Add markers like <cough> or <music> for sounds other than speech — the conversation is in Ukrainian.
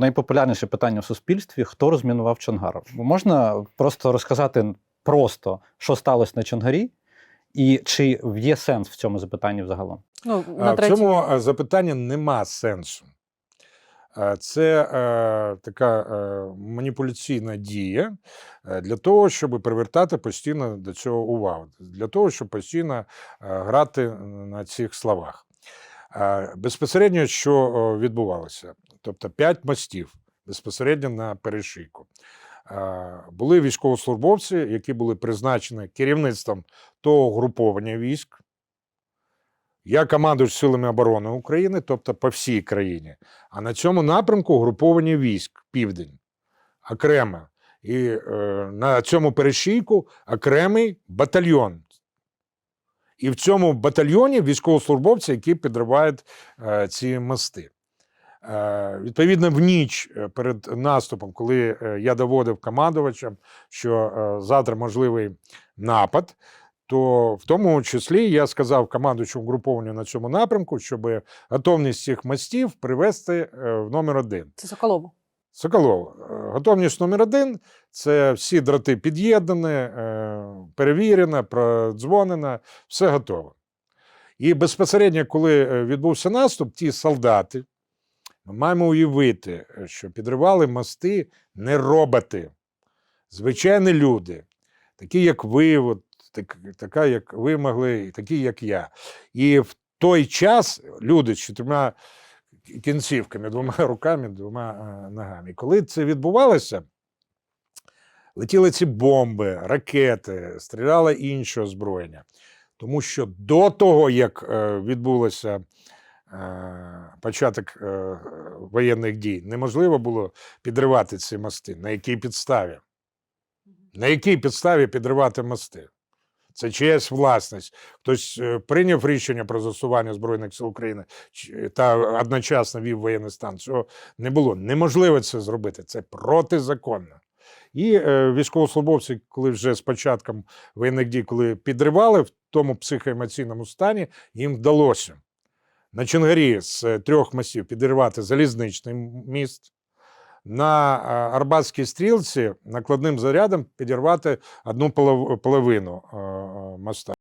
найпопулярніше питання в суспільстві: хто розмінував Чонгар? Можна просто розказати просто, що сталося на Чонгарі, і чи є сенс в цьому запитанні взагалом? Ну, на В цьому е, запитанні нема сенсу. Е, Це е, така е, маніпуляційна дія е, для того, щоб привертати постійно до цього увагу, для того, щоб постійно е, грати на цих словах. Е, Безпосередньо, що е, відбувалося? Тобто п'ять мостів безпосередньо на перешийку. Були військовослужбовці, які були призначені керівництвом того груповання військ. Я командуюч силами оборони України, тобто по всій країні. А на цьому напрямку груповані військ Південь окремо. І е, на цьому перешийку окремий батальйон. І в цьому батальйоні військовослужбовці, які підривають е, ці мости. Е, відповідно, в ніч е, перед наступом, коли е, я доводив командувачам, що завтра можливий напад, то в тому числі я сказав командуючому групованню на цьому напрямку, щоб готовність цих мостів привести в номер один. Це Соколову. Соколов, готовність номер один це всі дроти під'єднані, перевірено, продзвонено, все готово. І безпосередньо, коли відбувся наступ, ті солдати, маємо уявити, е, що підривали мости не роботи, звичайні люди, такі, як ви, от, так, така, як ви могли, і такі, як я. І в той час люди з чотирма кінцівками, двома <laughs> руками, двома е, ногами. Коли це відбувалося, летіли ці бомби, ракети, стріляло інше озброєння. Тому що до того, як е, відбулося початок воєнних дій, неможливо було підривати ці мости. На якій підставі? На якій підставі підривати мости? Це чиясь власність. Хтось е, прийняв рішення про застосування Збройних сил України та одночасно вів воєнний стан. Цього не було. Неможливо це зробити. Це протизаконно. І е, військовослужбовці, коли вже з початком воєнних дій, коли підривали в тому психоемоційному стані, їм вдалося на Чонгарі з трьох мостів підірвати залізничний міст. На Арбатській стрілці накладним зарядом підірвати одну половину моста.